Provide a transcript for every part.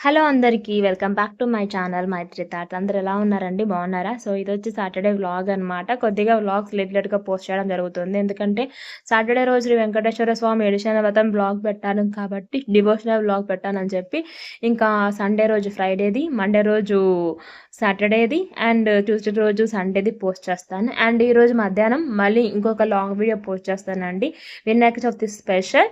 Hello అందరికీ welcome back to my channel Maitri thought అందరు ఎలా ఉన్నారండి? బాగున్నారా? సో ఇది వచ్చి సాటర్డే వ్లాగ్ అనమాట కొద్దిగా వ్లాగ్స్ లేట్ లేట్గా పోస్ట్ చేయడం జరుగుతుంది. ఎందుకంటే సాటర్డే రోజు వెంకటేశ్వర స్వామి ఎడిషన్ వ్రతం బ్లాగ్ పెట్టాను కాబట్టి డివోషనల్ వ్లాగ్ పెట్టానని చెప్పి ఇంకా సండే రోజు ఫ్రైడేది మండే రోజు సాటర్డేది అండ్ ట్యూస్డే రోజు సండేది పోస్ట్ చేస్తాను. అండ్ ఈరోజు మధ్యాహ్నం మళ్ళీ ఇంకొక లాంగ్ వీడియో పోస్ట్ చేస్తానండి. వినాయక చవితి స్పెషల్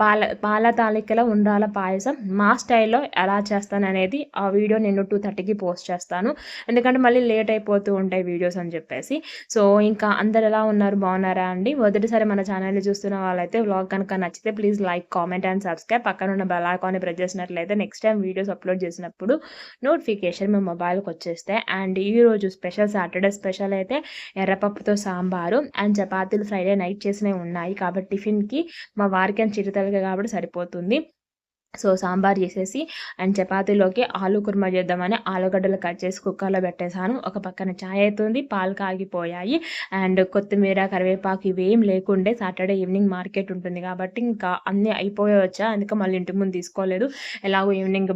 పాల పాల తాలికల ఉండాల పాయసం మా స్టైల్లో ఎలా చేస్తాను అనేది ఆ వీడియో నేను టూ థర్టీకి పోస్ట్ చేస్తాను. ఎందుకంటే మళ్ళీ లేట్ అయిపోతూ ఉంటాయి వీడియోస్ అని చెప్పేసి. సో ఇంకా అందరు ఎలా ఉన్నారు? బాగున్నారా అండి? మొదటిసారి మన ఛానల్ని చూస్తున్న వాళ్ళైతే వ్లాగ్ కనుక నచ్చితే please like comment and subscribe పక్కన ఉన్న బెల్ ఐకాన్ని ప్రెస్ చేసినట్లయితే నెక్స్ట్ టైం వీడియోస్ అప్లోడ్ చేసినప్పుడు నోటిఫికేషన్ మీ మొబైల్కి వచ్చేస్తే అండ్ ఈరోజు స్పెషల్ సాటర్డే స్పెషల్ అయితే ఎర్రపప్పుతో సాంబారు అండ్ చపాతీలు ఫ్రైడే నైట్ చేసినవి ఉన్నాయి. కాబట్టి టిఫిన్కి మా వారికి అని చిరుతలుగా కాబట్టి సరిపోతుంది. సో సాంబార్ చేసేసి అండ్ చపాతీలోకి ఆలు కుర్మా చేద్దామని ఆలుగడ్డలు కట్ చేసి కుక్కర్లో పెట్టేశాను. ఒక పక్కన ఛాయ్ అవుతుంది పాలు కాగిపోయాయి అండ్ కొత్తిమీర కరివేపాకు ఇవేం లేకుండే సాటర్డే ఈవినింగ్ మార్కెట్ ఉంటుంది కాబట్టి ఇంకా అన్నీ అయిపోయవచ్చా అందుకే మళ్ళీ ఇంటి ముందు తీసుకోలేదు. ఎలాగో ఈవినింగ్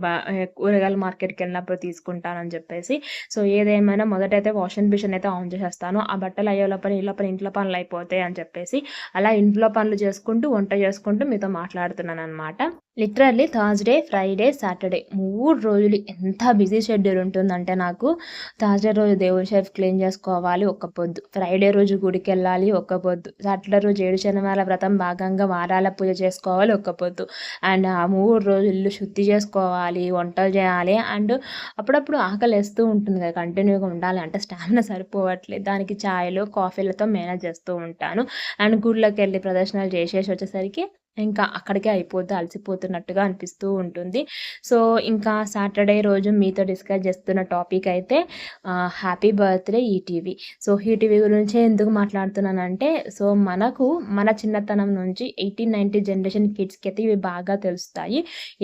కూరగాయల మార్కెట్కి వెళ్ళినప్పుడు తీసుకుంటానని చెప్పేసి. సో ఏదేమైనా మొదటైతే వాషింగ్ మిషన్ అయితే ఆన్ చేసేస్తాను. ఆ బట్టలు అయ్యే లోపల ఈ ఇంట్లో పనులు అయిపోతాయి అని చెప్పేసి అలా ఇంట్లో పనులు చేసుకుంటూ వంట చేసుకుంటూ మీతో మాట్లాడుతున్నాను అనమాట లిటరల్లీ థర్స్డే ఫ్రైడే సాటర్డే. మూడు రోజులు ఎంత బిజీ షెడ్యూల్ ఉంటుందంటే నాకు థర్స్డే రోజు దేవుడి షెఫ్ క్లీన్ చేసుకోవాలి ఒక్క పొద్దు. ఫ్రైడే రోజు గుడికి వెళ్ళాలి ఒక్క పొద్దు. సాటర్డే రోజు ఏడు శనివారాల వ్రతం భాగంగా వారాల పూజ చేసుకోవాలి ఒక్క పొద్దు. అండ్ ఆ మూడు రోజులు శుద్ధి చేసుకోవాలి వంటలు చేయాలి. అండ్ అప్పుడప్పుడు ఆకలి వేస్తూ ఉంటుంది కదా కంటిన్యూగా ఉండాలి. అంటే స్టామినా సరిపోవట్లేదు. దానికి ఛాయ్లు కాఫీలతో మేనేజ్ చేస్తూ ఉంటాను. అండ్ గుళ్ళకి వెళ్ళి ప్రదర్శనలు చేసేసి వచ్చేసరికి ఇంకా అక్కడికే అయిపోద్ది అలసిపోతున్నట్టుగా అనిపిస్తూ ఉంటుంది. సో ఇంకా సాటర్డే రోజు మీతో డిస్కస్ చేస్తున్న టాపిక్ అయితే happy birthday ETV. So ETV గురించి ఎందుకు మాట్లాడుతున్నానంటే సో మనకు మన చిన్నతనం నుంచి ఎయిటీన్ నైన్టీ జనరేషన్ కిడ్స్కి అయితే ఇవి బాగా తెలుస్తాయి.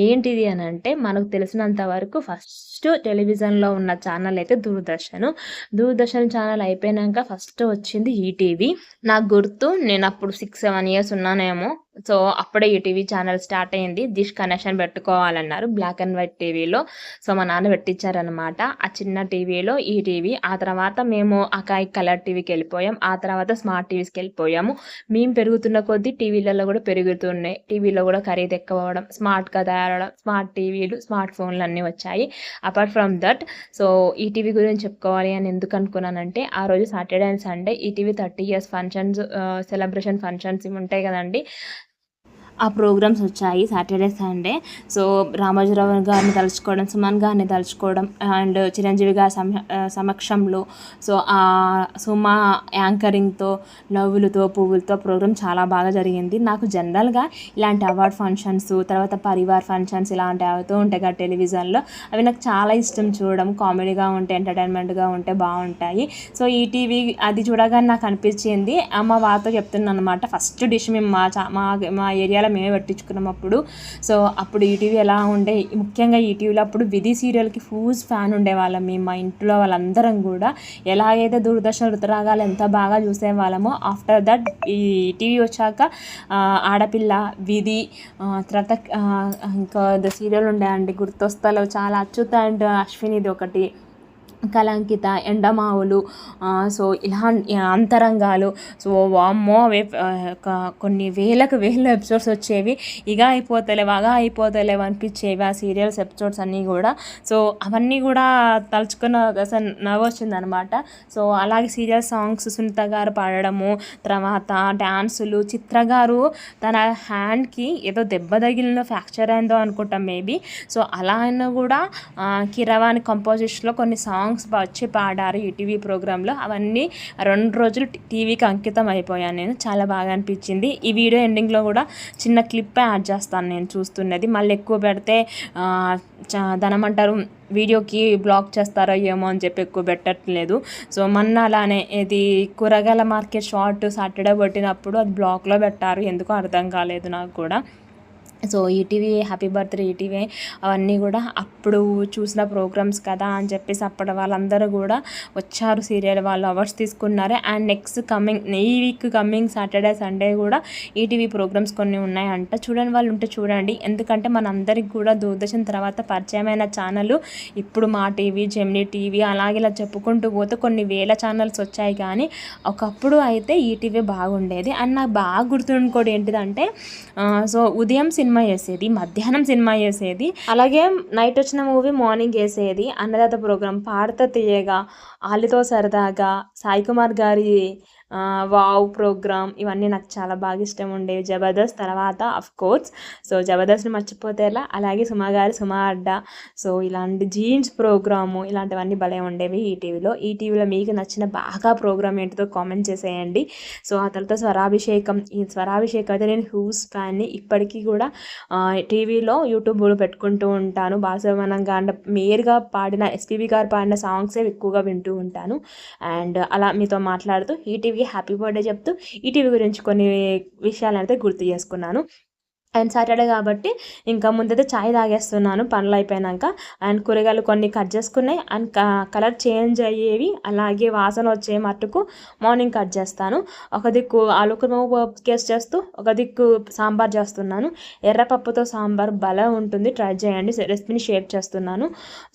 ఏంటిది అని అంటే మనకు తెలిసినంత వరకు ఫస్ట్ టెలివిజన్లో ఉన్న ఛానల్ అయితే దూరదర్శన్. దూరదర్శన్ ఛానల్ అయిపోయినాక ఫస్ట్ వచ్చింది ఈటీవీ. నాకు గుర్తు నేను అప్పుడు సిక్స్ సెవెన్ ఇయర్స్ ఉన్నానేమో. సో అప్పుడే ఈ టీవీ ఛానల్ స్టార్ట్ అయింది. డిష్ కనెక్షన్ పెట్టుకోవాలన్నారు. బ్లాక్ అండ్ వైట్ టీవీలో. సో మా నాన్న పెట్టించారనమాట ఆ చిన్న టీవీలో ఈ టీవీ. ఆ తర్వాత మేము అకాయి కలర్ టీవీకి వెళ్ళిపోయాం. ఆ తర్వాత స్మార్ట్ టీవీస్కి వెళ్ళిపోయాము. మేము పెరుగుతున్న కొద్దీ టీవీలలో కూడా పెరుగుతున్నాయి. టీవీలో కూడా ఖరీదు ఎక్కువ అవడం స్మార్ట్గా తయారవడం స్మార్ట్ టీవీలు స్మార్ట్ ఫోన్లు అన్నీ వచ్చాయి. Apart from that so ETV గురించి చెప్పుకోవాలి అని ఎందుకు అనుకున్నానంటే ఆ రోజు Saturday and Sunday ETV thirty years functions celebration functions ఇవి ఉంటాయి కదండి. ఆ ప్రోగ్రామ్స్ వచ్చాయి సాటర్డే సండే. సో రామోజీరావు గారిని తలుచుకోవడం సుమన్ గారిని తలుచుకోవడం అండ్ చిరంజీవి గారి సమక్షంలో. సో ఆ సుమా యాంకరింగ్తో నవ్వులతో పువ్వులతో ప్రోగ్రామ్ చాలా బాగా జరిగింది. నాకు జనరల్గా ఇలాంటి అవార్డ్ ఫంక్షన్స్ తర్వాత పరివార్ ఫంక్షన్స్ ఇలాంటివి అవుతూ ఉంటాయి కదా టెలివిజన్లో. అవి నాకు చాలా ఇష్టం చూడడం కామెడీగా ఉంటే ఎంటర్టైన్మెంట్గా ఉంటే బాగుంటాయి. సో ఈటీవీ అది చూడగానే నాకు అనిపించింది. మా వారితో చెప్తున్నాను అనమాట ఫస్ట్ డిష్ మేము మా మా మా ఏరియాలో మేమే పట్టించుకున్నాం అప్పుడు. సో అప్పుడు ఈటీవీ ఎలా ఉండే ముఖ్యంగా ఈటీవీలో అప్పుడు విధి సీరియల్కి ఫూజ్ ఫ్యాన్ ఉండేవాళ్ళం మేము మా ఇంట్లో వాళ్ళందరం కూడా. ఎలాగైతే దూరదర్శన రుతురాగాలు ఎంత బాగా చూసేవాళ్ళమో ఆఫ్టర్ దట్ ఈ టీవీ వచ్చాక ఆడపిల్ల విధి తర్వాత ఇంకా సీరియల్ ఉండే అండి గుర్తొస్తాలో చాలా అచ్యుత అండ్ అశ్వినిది ఒకటి. కలంకిత ఎండమావులు సో ఇలా అంతరంగాలు. సో వామ్మో అవే కొన్ని వేలకు వేల ఎపిసోడ్స్ వచ్చేవి. ఇక అయిపోతలేవు అగా అయిపోతలేవు అనిపించేవి ఆ సీరియల్స్ ఎపిసోడ్స్ అన్నీ కూడా. సో అవన్నీ కూడా తలుచుకున్న అసలు నవ్వు వచ్చిందనమాట. సో అలాగే సీరియల్ సాంగ్స్ సునీత గారు పాడడము తర్వాత డ్యాన్సులు చిత్ర గారు తన హ్యాండ్కి ఏదో దెబ్బ తగిలిన ఫ్రాక్చర్ అయిందో అనుకుంటాం మేబీ. సో అలా అయినా కూడా కిరవాణి కంపోజిషన్లో కొన్ని సాంగ్స్ సాంగ్స్ వచ్చి పాడారు ఈ టీవీ ప్రోగ్రాంలో. అవన్నీ రెండు రోజులు టీవీకి అంకితం అయిపోయాను నేను. చాలా బాగా అనిపించింది. ఈ వీడియో ఎండింగ్లో కూడా చిన్న క్లిప్ యాడ్ చేస్తాను నేను చూస్తున్నది. మళ్ళీ ఎక్కువ పెడితే దానమంటారు వీడియోకి బ్లాక్ చేస్తారో ఏమో అని చెప్పి ఎక్కువ పెట్టట్లేదు. సో మొన్న అలానే ఇది కూరగాయల మార్కెట్ షార్ట్ సాటర్డే పట్టినప్పుడు అది బ్లాక్లో పెట్టారు. ఎందుకో అర్థం కాలేదు నాకు కూడా. So ETV happy birthday ETV అవన్నీ కూడా అప్పుడు చూసిన ప్రోగ్రామ్స్ కదా అని చెప్పేసి అప్పటి వాళ్ళందరూ కూడా వచ్చారు సీరియల్ వాళ్ళు అవర్స్ తీసుకున్నారు. అండ్ నెక్స్ట్ కమింగ్ ఈ వీక్ కమింగ్ సాటర్డే సండే కూడా ఈటీవీ ప్రోగ్రామ్స్ కొన్ని ఉన్నాయంట. చూడని వాళ్ళు ఉంటే చూడండి. ఎందుకంటే మనందరికి కూడా దూరదర్శన్ తర్వాత పరిచయమైన ఛానల్ ఇప్పుడు మా టీవీ జెమినీ టీవీ అలాగే ఇలా చెప్పుకుంటూ పోతే కొన్ని వేల ఛానల్స్ వచ్చాయి కానీ ఒకప్పుడు అయితే ఈటీవీ బాగుండేది. అండ్ నాకు బాగా గుర్తుండుకోడు ఏంటిదంటే సో ఉదయం సినిమా సినిమా వేసేది మధ్యాహ్నం సినిమా వేసేది అలాగే నైట్ వచ్చిన మూవీ మార్నింగ్ వేసేది అన్నదాత ప్రోగ్రాం పాడత తీయగా ఆలితో సరదాగా సాయి కుమార్ గారి వావ్ ప్రోగ్రామ్ ఇవన్నీ నాకు చాలా బాగా ఇష్టం ఉండేవి. జబర్దస్త్ తర్వాత అఫ్ కోర్స్ సో జబర్దస్త్ని మర్చిపోతే ఎలా? అలాగే సుమా గారి సుమా అడ్డా. సో ఇలాంటి జీన్స్ ప్రోగ్రాము ఇలాంటివన్నీ భలే ఉండేవి ఈ టీవీలో. ఈ టీవీలో మీకు నచ్చిన బాగా ప్రోగ్రామ్ ఏంటిదో కామెంట్ చేసేయండి. సో ఆ తర్వాత స్వరాభిషేకం. ఈ స్వరాభిషేకం అయితే నేను హ్యూస్ ఫ్యాన్ని ఇప్పటికీ కూడా టీవీలో యూట్యూబ్లో పెట్టుకుంటూ ఉంటాను. బాసవనంగా అంటే మేర్గా పాడిన ఎస్పీబీ గారు పాడిన సాంగ్సే ఎక్కువగా వింటూ ఉంటాను. అండ్ అలా మీతో మాట్లాడుతూ ఈటీవీ హ్యాపీ బర్త్డే చెప్తూ ఇటీవీ గురించి కొన్ని విషయాలైతే గుర్తు చేసుకున్నాను. అండ్ సాటర్డే కాబట్టి ఇంకా ముందైతే చాయ్ తాగేస్తున్నాను. పనులు అయిపోయాక అండ్ కూరగాయలు కొన్ని కట్ చేసుకున్నాయి. అండ్ కలర్ చేంజ్ అయ్యేవి అలాగే వాసన వచ్చే మట్టుకు మార్నింగ్ కట్ చేస్తాను. ఒక దిక్కు ఆలు కుర్మ కేస్ చేస్తూ ఒక దిక్కు సాంబార్ చేస్తున్నాను. ఎర్రపప్పుతో సాంబార్ బలం ఉంటుంది. ట్రై చేయండి. రెసిపీని షేర్ చేస్తున్నాను.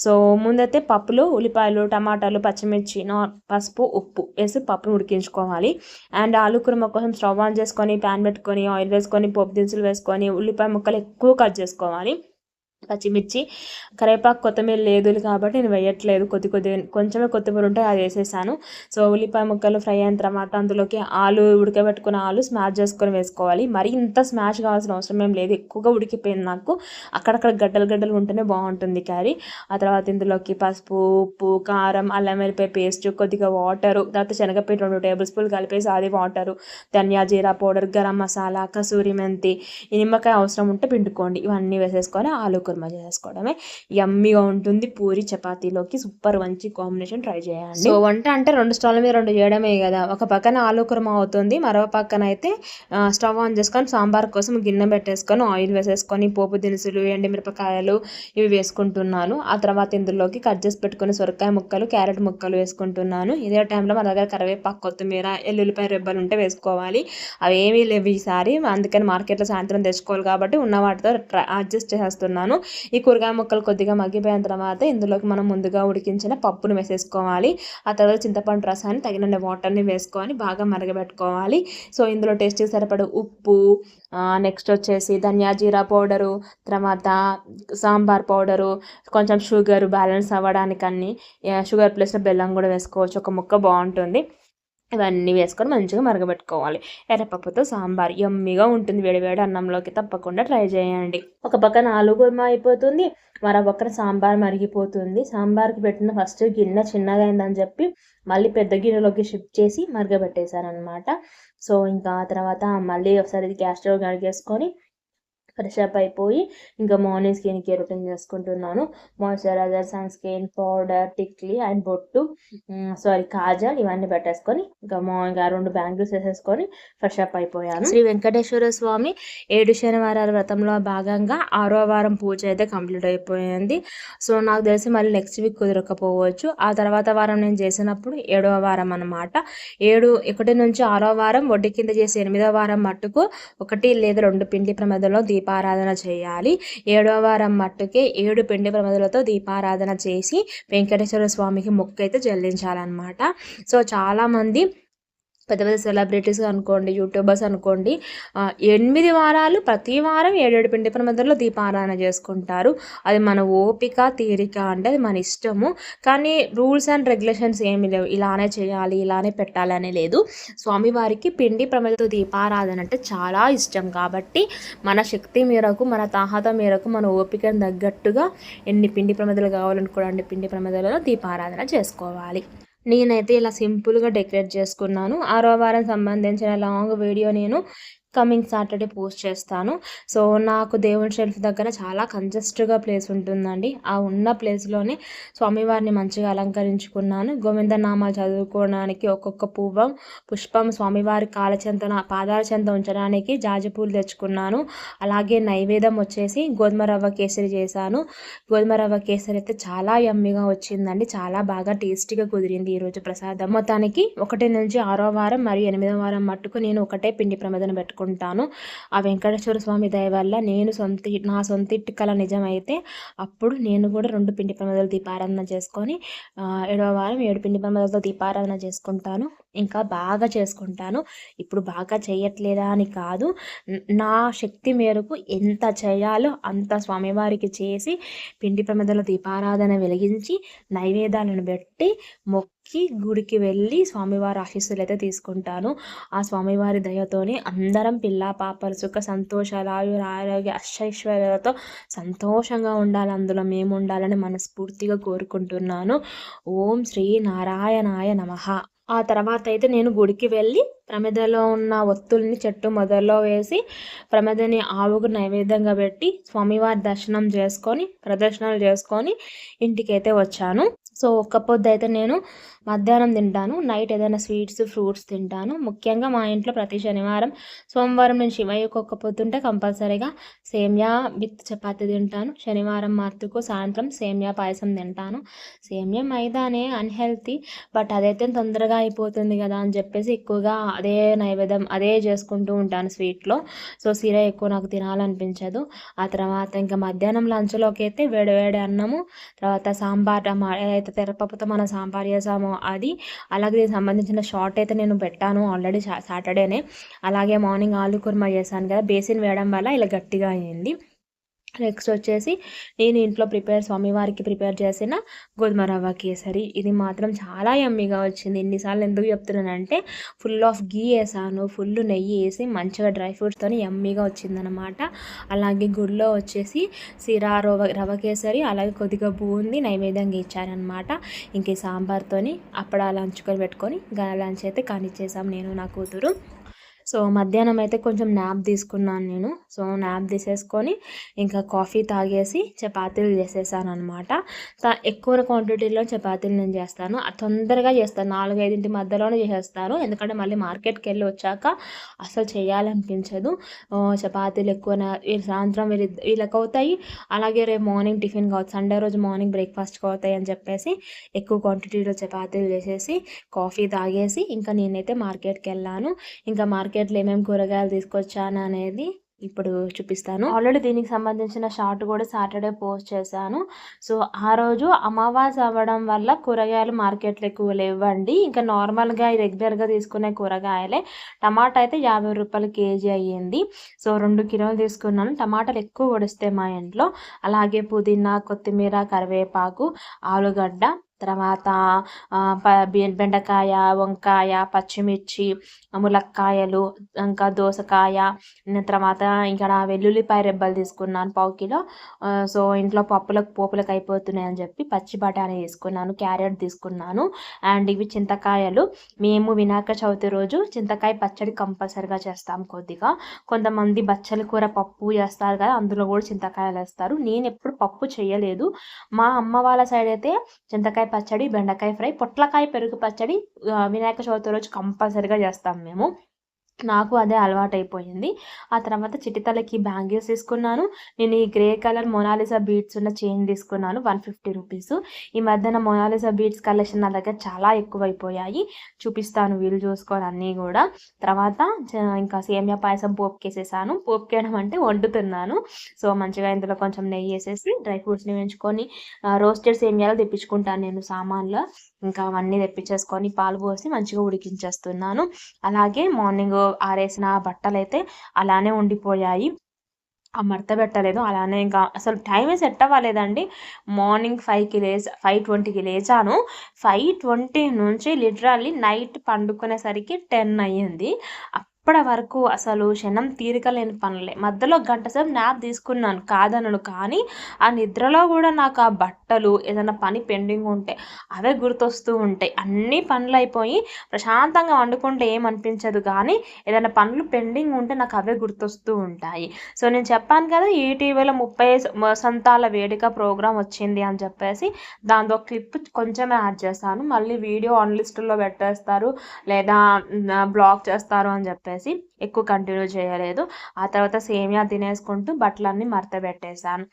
సో ముందైతే పప్పులు ఉల్లిపాయలు టమాటాలు పచ్చిమిర్చి నా పసుపు ఉప్పు వేసి పప్పును ఉడికించుకోవాలి. అండ్ ఆలు కుర్మ కోసం స్టవ్ ఆన్ చేసుకొని ప్యాన్ పెట్టుకొని ఆయిల్ వేసుకొని పోపు దినుసులు వేసుకొని ఉల్లిపాయ ముక్కలు ఎక్కువ కట్ చేసుకోవాలి. పచ్చిమిర్చి కరివేపాకు కొత్తిమీర లేదు కాబట్టి నేను వేయట్లేదు. కొద్ది కొద్ది కొంచెమే కొత్తిమీర ఉంటే అది వేసేసాను. సో ఉల్లిపాయ ముక్కలు ఫ్రై అయిన తర్వాత అందులోకి ఆలు ఉడకబెట్టుకున్న ఆలు స్మాష్ చేసుకొని వేసుకోవాలి. మరి ఇంత స్మాష్ కావాల్సిన అవసరం ఏం లేదు. ఎక్కువగా ఉడికిపోయింది నాకు. అక్కడక్కడ గడ్డలు గడ్డలు ఉంటేనే బాగుంటుంది క్యారీ. ఆ తర్వాత ఇందులోకి పసుపు ఉప్పు కారం అల్లం వెల్లిపాయ పేస్ట్ కొద్దిగా వాటరు తర్వాత శనగపిండి రెండు టేబుల్ స్పూన్లు కలిపేసి అది వాటరు ధనియా జీరా పౌడర్ గరం మసాలా కసూరి మెంతి నిమ్మకాయ అవసరం ఉంటే పిండుకోండి. ఇవన్నీ వేసేసుకొని ఆలు కుర్మా చేసుకోవడమే యమ్మీగా ఉంటుంది. పూరి చపాతీలోకి సూపర్ మంచి కాంబినేషన్ ట్రై చేయండి. సో వంట అంటే రెండు స్టవ్ల మీద రెండు చేయడమే కదా. ఒక పక్కన ఆలు కుర్మా అవుతుంది. మరో పక్కన అయితే స్టవ్ ఆన్ చేసుకొని సాంబార్ కోసం గిన్నె పెట్టేసుకొని ఆయిల్ వేసేసుకొని పోపు దినుసులు ఎండుమిరపకాయలు ఇవి వేసుకుంటున్నాను. ఆ తర్వాత ఇందులోకి కట్ చేసి పెట్టుకుని సొరకాయ ముక్కలు క్యారెట్ ముక్కలు వేసుకుంటున్నాను. ఇదే టైంలో మన దగ్గర కరివేపాకు కొత్తిమీర ఎల్లుల్లిపాయ రెబ్బలు ఉంటే వేసుకోవాలి. అవి ఏమీ లేవు ఈసారి. అందుకని మార్కెట్లో సాయంత్రం తెచ్చుకోవాలి కాబట్టి ఉన్న వాటితో అడ్జస్ట్ చేసేస్తున్నాను. ఈ కూరగాయ ముక్కలు కొద్దిగా మగ్గిపోయిన తర్వాత ఇందులోకి మనం ముందుగా ఉడికించిన పప్పును వేసేసుకోవాలి. ఆ తర్వాత చింతపండు రసాన్ని తగినన్ని వాటర్ని వేసుకొని బాగా మరగబెట్టుకోవాలి. సో ఇందులో టేస్ట్కి సరిపడే ఉప్పు నెక్స్ట్ వచ్చేసి ధనియా జీరా పౌడరు తర్వాత సాంబార్ పౌడరు కొంచెం షుగర్ బ్యాలెన్స్ అవ్వడానికి అన్ని షుగర్ ప్లస్ బెల్లం కూడా వేసుకోవచ్చు. ఒక ముక్క బాగుంటుంది. ఇవన్నీ వేసుకొని మంచిగా మరగబెట్టుకోవాలి. ఎర్రపప్పుతో సాంబార్. ఎమ్మిగా ఉంటుంది వేడివేడి అన్నంలోకి తప్పకుండా ట్రై చేయండి. ఒక పక్కన ఆలు కుర్మా అయిపోతుంది. మరో పక్కన సాంబార్ మరిగిపోతుంది. సాంబార్కి పెట్టిన ఫస్ట్ గిన్నె చిన్నగా అయిందని చెప్పి మళ్ళీ పెద్ద గిన్నెలోకి షిఫ్ట్ చేసి మరగబెట్టేశారనమాట సో ఇంకా తర్వాత మళ్ళీ ఒకసారి గ్యాస్ స్టవ్ కడిగేసుకొని ఫ్రెష్ అప్ అయిపోయి ఇంకా మార్నింగ్ స్కిన్ కేర్ రొటీన్ చేసుకుంటున్నాను. Moisturiser sunscreen powder tikli and బొట్టు సారీ కాజల్ ఇవన్నీ పెట్టేసుకొని ఇంకా మార్నింగ్ ఆ రెండు బ్యాంగిల్స్ వేసేసుకొని ఫ్రెష్ అప్ అయిపోయాను. శ్రీ వెంకటేశ్వర స్వామి ఏడు శనివారాల వ్రతంలో భాగంగా ఆరో వారం పూజ అయితే కంప్లీట్ అయిపోయింది. సో నాకు తెలిసి మళ్ళీ నెక్స్ట్ వీక్ కుదరకపోవచ్చు. ఆ తర్వాత వారం నేను చేసినప్పుడు ఏడవ వారం అన్నమాట. ఏడు ఒకటి నుంచి ఆరో వారం వడ్డీ కింద చేసి ఎనిమిదో వారం మట్టుకు ఒకటి లేదా రెండు పిండి ప్రమదలో దీపారాధన చేయాలి. ఏడవ వారం మట్టుకే ఏడు పిండి ప్రమదులతో దీపారాధన చేసి వెంకటేశ్వర స్వామికి మొక్క అయితే చెల్లించాలన్నమాట. సో చాలామంది పెద్ద పెద్ద సెలబ్రిటీస్ అనుకోండి యూట్యూబర్స్ అనుకోండి ఎనిమిది వారాలు ప్రతి వారం ఏడేడు పిండి ప్రమదల్లో దీపారాధన చేసుకుంటారు. అది మన ఓపిక తీరిక అంటే అది మన ఇష్టము. కానీ రూల్స్ అండ్ రెగ్యులేషన్స్ ఏమీ లేవు. ఇలానే చేయాలి ఇలానే పెట్టాలి అని లేదు. స్వామివారికి పిండి ప్రమదతో దీపారాధన అంటే చాలా ఇష్టం కాబట్టి మన శక్తి మేరకు మన తాహత మేరకు మన ఓపికను తగ్గట్టుగా ఎన్ని పిండి ప్రమదలు కావాలనుకోండి పిండి ప్రమదలలో దీపారాధన చేసుకోవాలి. నేనైతే ఇలా సింపుల్గా డెకరేట్ చేసుకున్నాను. ఆరో వారం సంబంధించిన లాంగ్ వీడియో నేను కమింగ్ సాటర్డే పోస్ట్ చేస్తాను. సో నాకు దేవుని షెల్ఫ్ దగ్గర చాలా కంజెస్ట్గా ప్లేస్ ఉంటుందండి. ఆ ఉన్న ప్లేస్లోనే స్వామివారిని మంచిగా అలంకరించుకున్నాను. గోవిందనామా చదువుకోవడానికి ఒక్కొక్క పువ్వం పుష్పం స్వామివారి కాలచెంత పాదాల చెంత ఉంచడానికి జాజిపూలు తెచ్చుకున్నాను. అలాగే నైవేద్యం వచ్చేసి గోధుమ రవ్వ కేసరి చేశాను. గోధుమ రవ్వ కేసరి అయితే చాలా యమ్మిగా వచ్చిందండి. చాలా బాగా టేస్టీగా కుదిరింది ఈరోజు ప్రసాదం. మొత్తానికి ఒకటి నుంచి ఆరో వారం మరియు ఎనిమిదో వారం మట్టుకు నేను ఒకటే పిండి ప్రమదన పెట్టుకున్నాను చేసుకుంటాను. ఆ వెంకటేశ్వర స్వామి దయ వల్ల నేను సొంత నా సొంత ఇంటి కళ నిజమైతే అప్పుడు నేను కూడా రెండు పిండి ప్రమదలు దీపారాధన చేసుకొని ఏడవ వారం ఏడు పిండి ప్రమదలతో దీపారాధన చేసుకుంటాను. ఇంకా బాగా చేసుకుంటాను. ఇప్పుడు బాగా చేయట్లేదా అని కాదు. నా శక్తి మేరకు ఎంత చేయాలో అంత స్వామివారికి చేసి పిండి ప్రమదల దీపారాధన వెలిగించి నైవేద్యాలను పెట్టి మొక్కి గుడికి వెళ్ళి స్వామివారి ఆశీస్సులు అయితే తీసుకుంటాను. ఆ స్వామివారి దయతోనే అందరం పిల్ల పాపలు సుఖ సంతోషాలు ఆయుర ఆరోగ్య అష్టైశ్వర్యాలతో సంతోషంగా ఉండాలి. అందులో మేము ఉండాలని మనస్ఫూర్తిగా కోరుకుంటున్నాను. ఓం శ్రీ నారాయణాయ నమ. ఆ తర్వాత అయితే నేను గుడికి వెళ్ళి ప్రమిదలో ఉన్న ఒత్తుల్ని చెట్టు మొదల్లో వేసి ప్రమిదని ఆవుకు నైవేద్యంగా పెట్టి స్వామివారి దర్శనం చేసుకొని ప్రదర్శనలు చేసుకొని ఇంటికైతే వచ్చాను. సో ఒక్క పొద్దు అయితే నేను మధ్యాహ్నం తింటాను నైట్ ఏదైనా స్వీట్స్ ఫ్రూట్స్ తింటాను. ముఖ్యంగా మా ఇంట్లో ప్రతి శనివారం సోమవారం నేను శివయ్యకు ఒక్క పొద్దుంటే కంపల్సరీగా సేమ్యా విత్ చపాతి తింటాను. శనివారం మార్తుకు సాయంత్రం సేమ్యా పాయసం తింటాను. సేమ్యా మైదానే అన్హెల్తీ బట్ అదైతే తొందరగా అయిపోతుంది కదా అని చెప్పేసి ఎక్కువగా అదే నైవేద్యం అదే చేసుకుంటూ ఉంటాను స్వీట్లో. సో సీర ఎక్కువ నాకు తినాలనిపించదు. ఆ తర్వాత ఇంకా మధ్యాహ్నం లంచ్లోకి అయితే వేడి అన్నము తర్వాత సాంబార్ అయితే తెరపప్పుతో మనం సాంబార్ చేసాము అది. అలాగే దీనికి సంబంధించిన షార్ట్ అయితే నేను పెట్టాను ఆల్రెడీ సాటర్డేనే. అలాగే మార్నింగ్ ఆలు కుర్మా చేశాను కదా బేసిన్ వేయడం వల్ల ఇలా గట్టిగా అయింది. నెక్స్ట్ వచ్చేసి నేను ఇంట్లో ప్రిపేర్ స్వామివారికి ప్రిపేర్ చేసిన గోధుమ రవ్వ కేసరి. ఇది మాత్రం చాలా యమ్మీగా వచ్చింది. ఎన్నిసార్లు ఎందుకు చెప్తున్నానంటే ఫుల్ ఆఫ్ గీ వేసాను. ఫుల్ నెయ్యి వేసి మంచిగా డ్రై ఫ్రూట్స్తో యమ్మీగా వచ్చిందనమాట అలాగే గుడిలో వచ్చేసి సిరా రవ్వ రవ్వ కేసరి అలాగే కొద్దిగా బూంది నైవేద్యంగా ఇచ్చారనమాట ఇంక సాంబార్తోని అప్పడాలు అంచుకొని పెట్టుకొని లంచ్ అయితే కానిచ్చేసాం నేను నా కూతురు. సో మధ్యాహ్నం అయితే కొంచెం నాప్ తీసుకున్నాను నేను. సో నాప్ తీసేసుకొని ఇంకా కాఫీ తాగేసి చపాతీలు చేసేసాను అనమాట ఎక్కువ క్వాంటిటీలో చపాతీలు నేను చేస్తాను. తొందరగా చేస్తాను. నాలుగైదింటి మధ్యలోనే చేసేస్తాను ఎందుకంటే మళ్ళీ మార్కెట్కి వెళ్ళి వచ్చాక అసలు చేయాలనిపించదు. చపాతీలు ఎక్కువ సాయంత్రం వీళ్ళ వీళ్ళకి అవుతాయి అలాగే రేపు మార్నింగ్ టిఫిన్ కావచ్చు సండే రోజు మార్నింగ్ బ్రేక్ఫాస్ట్కి అవుతాయి అని చెప్పేసి ఎక్కువ క్వాంటిటీలో చపాతీలు చేసేసి కాఫీ తాగేసి ఇంకా నేనైతే మార్కెట్కి వెళ్ళాను ఇంకా మార్కెట్ మార్కెట్లో ఏమేమి కూరగాయలు తీసుకొచ్చాను అనేది ఇప్పుడు చూపిస్తాను. ఆల్రెడీ దీనికి సంబంధించిన షార్ట్ కూడా సాటర్డే పోస్ట్ చేశాను. సో ఆ రోజు అమావాస్య అవ్వడం వల్ల కూరగాయలు మార్కెట్లో ఎక్కువ లేవండి. ఇంకా నార్మల్గా రెగ్యులర్గా తీసుకునే కూరగాయలే. టమాటా అయితే యాభై రూపాయలు కేజీ అయ్యింది. సో రెండు కిలోలు తీసుకున్నాను. టమాటాలు ఎక్కువ పొడిస్తే మా ఇంట్లో. అలాగే పుదీనా కొత్తిమీర కరివేపాకు ఆలుగడ్డ తర్వాత బెండకాయ వంకాయ పచ్చిమిర్చి ములక్కాయలు ఇంకా దోసకాయ తర్వాత ఇక్కడ వెల్లుల్లిపాయ రెబ్బలు తీసుకున్నాను పావు కిలో. సో ఇంట్లో పప్పులకు పోపులకు అయిపోతున్నాయి అని చెప్పి పచ్చి బఠానీ తీసుకున్నాను క్యారెట్ తీసుకున్నాను అండ్ ఇవి చింతకాయలు. మేము వినాయక చవితి రోజు చింతకాయ పచ్చడి కంపల్సరిగా చేస్తాం కొద్దిగా. కొంతమంది బచ్చల కూర పప్పు చేస్తారు కదా అందులో కూడా చింతకాయలు వేస్తారు. నేను ఎప్పుడు పప్పు చేయలేదు. మా అమ్మ వాళ్ళ సైడ్ అయితే చింతకాయ పచ్చడి బెండకాయ ఫ్రై పొట్లకాయ పెరుగు పచ్చడి వినాయక చవితి రోజు కంపల్సరిగా చేస్తాం మేము. నాకు అదే అలవాటైపోయింది. ఆ తర్వాత చిటితలకి బ్యాంగిల్స్ తీసుకున్నాను. నేను ఈ గ్రే కలర్ మొనాలిసా బీడ్స్ ఉన్న చైన్ తీసుకున్నాను వన్ ఫిఫ్టీ రూపీస్. ఈ మధ్యన మొనాలిసా బీడ్స్ కలెక్షన్ నా దగ్గర చాలా ఎక్కువైపోయాయి. చూపిస్తాను వీలు చూసుకొని అన్నీ కూడా. తర్వాత ఇంకా సేమియా పాయసం పోపుకేసేసాను. పోపుకేయడం అంటే వండుతున్నాను. సో మంచిగా ఇందులో కొంచెం నెయ్యి వేసేసి డ్రై ఫ్రూట్స్ని వేయించుకొని రోస్టెడ్ సేమియాలు తెప్పించుకుంటాను నేను సామాన్లో. ఇంకా అవన్నీ తెప్పించేసుకొని పాలు పోసి మంచిగా ఉడికించేస్తున్నాను. అలాగే మార్నింగ్ ఆరేసిన బట్టలు అయితే అలానే ఉండిపోయాయి. ఆ మడత పెట్టలేదు. అలానే ఇంకా అసలు టైమే సెట్ అవ్వలేదండి. మార్నింగ్ ఫైవ్కి లేచా ఫైవ్ ట్వంటీకి లేచాను. ఫైవ్ ట్వంటీ నుంచి లిటరల్లీ నైట్ పండుకునేసరికి టెన్ అయ్యింది. ఇప్పటి వరకు అసలు క్షణం తీరిక లేని పనులే. మధ్యలో గంట సేపు న్యాప్ తీసుకున్నాను. కాదనను కానీ ఆ నిద్రలో కూడా నాకు ఆ బట్టలు ఏదైనా పని పెండింగ్ ఉంటే అవే గుర్తొస్తూ ఉంటాయి. అన్ని పనులు అయిపోయి ప్రశాంతంగా వండుకుంటే ఏమనిపించదు కానీ ఏదైనా పనులు పెండింగ్ ఉంటే నాకు అవే గుర్తొస్తూ ఉంటాయి. సో నేను చెప్పాను కదా ఈటీవీలో ముప్పై వసంతాల వేడుక ప్రోగ్రాం వచ్చింది అని చెప్పేసి దాంతో క్లిప్ కొంచెమే యాడ్ చేస్తాను. మళ్ళీ వీడియో ఆన్ లిస్టులో పెట్టేస్తారు లేదా బ్లాక్ చేస్తారు అని చెప్పేసి. ఎక్కువ కంటిన్యూ చేయలేదు. ఆ తర్వాత సేమియా తినేసుకుంటూ బట్టలన్నీ మడత పెట్టేశాను.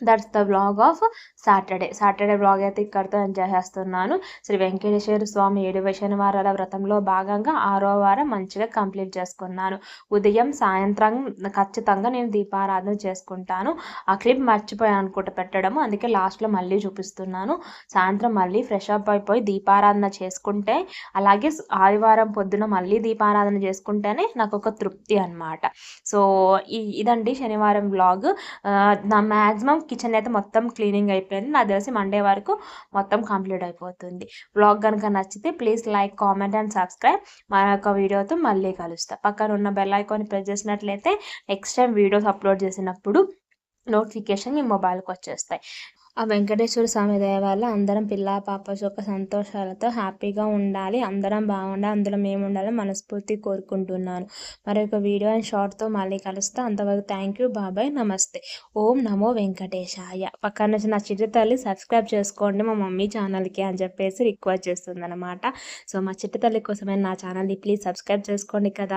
That's the blog of Saturday Saturday blog అయితే ఇక్కడితో ఎంజాయ్ చేస్తున్నాను శ్రీ వెంకటేశ్వర స్వామి ఏడు శనివారాల వ్రతంలో భాగంగా ఆరో వారం మంచిగా కంప్లీట్ చేసుకున్నాను. ఉదయం సాయంత్రం ఖచ్చితంగా నేను దీపారాధన చేసుకుంటాను. ఆ క్లిప్ మర్చిపోయాను అనుకుంటా పెట్టడము. అందుకే లాస్ట్లో మళ్ళీ చూపిస్తున్నాను. సాయంత్రం మళ్ళీ ఫ్రెష్ అప్ అయిపోయి దీపారాధన చేసుకుంటే అలాగే ఆదివారం పొద్దున మళ్ళీ దీపారాధన చేసుకుంటేనే నాకు ఒక తృప్తి అనమాట సో ఇదండి శనివారం బ్లాగ్ నా మ్యాక్సిమం కిచెన్ అయితే మొత్తం క్లీనింగ్ అయిపోయింది. నాకు తెలిసి మండే వరకు మొత్తం కంప్లీట్ అయిపోతుంది. బ్లాగ్ కనుక నచ్చితే please like comment and subscribe. మరొక వీడియోతో మళ్ళీ కలుస్తా. పక్కన ఉన్న బెల్ ఐకాన్ ప్రెస్ చేసినట్లయితే నెక్స్ట్ టైం వీడియోస్ అప్లోడ్ చేసినప్పుడు నోటిఫికేషన్ మీ మొబైల్కి వచ్చేస్తాయి. ఆ వెంకటేశ్వర స్వామి దయ వల్ల అందరం పిల్ల పాప సుఖ సంతోషాలతో హ్యాపీగా ఉండాలి. అందరం బాగుండాలి. అందులో మేము ఉండాలి మనస్ఫూర్తి కోరుకుంటున్నాను. మరి ఒక వీడియో అండ్ షార్ట్తో మళ్ళీ కలుస్తా. అంతవరకు థ్యాంక్ యూ బాబాయ్ నమస్తే ఓం నమో వెంకటేశాయ. పక్కన నుంచి నా చిట్టి తల్లి సబ్స్క్రైబ్ చేసుకోండి మా మమ్మీ ఛానల్కి అని చెప్పేసి రిక్వెస్ట్ చేస్తుంది అనమాట సో మా చిట్టి తల్లి కోసమే నా ఛానల్ని ప్లీజ్ సబ్స్క్రైబ్ చేసుకోండి కదా.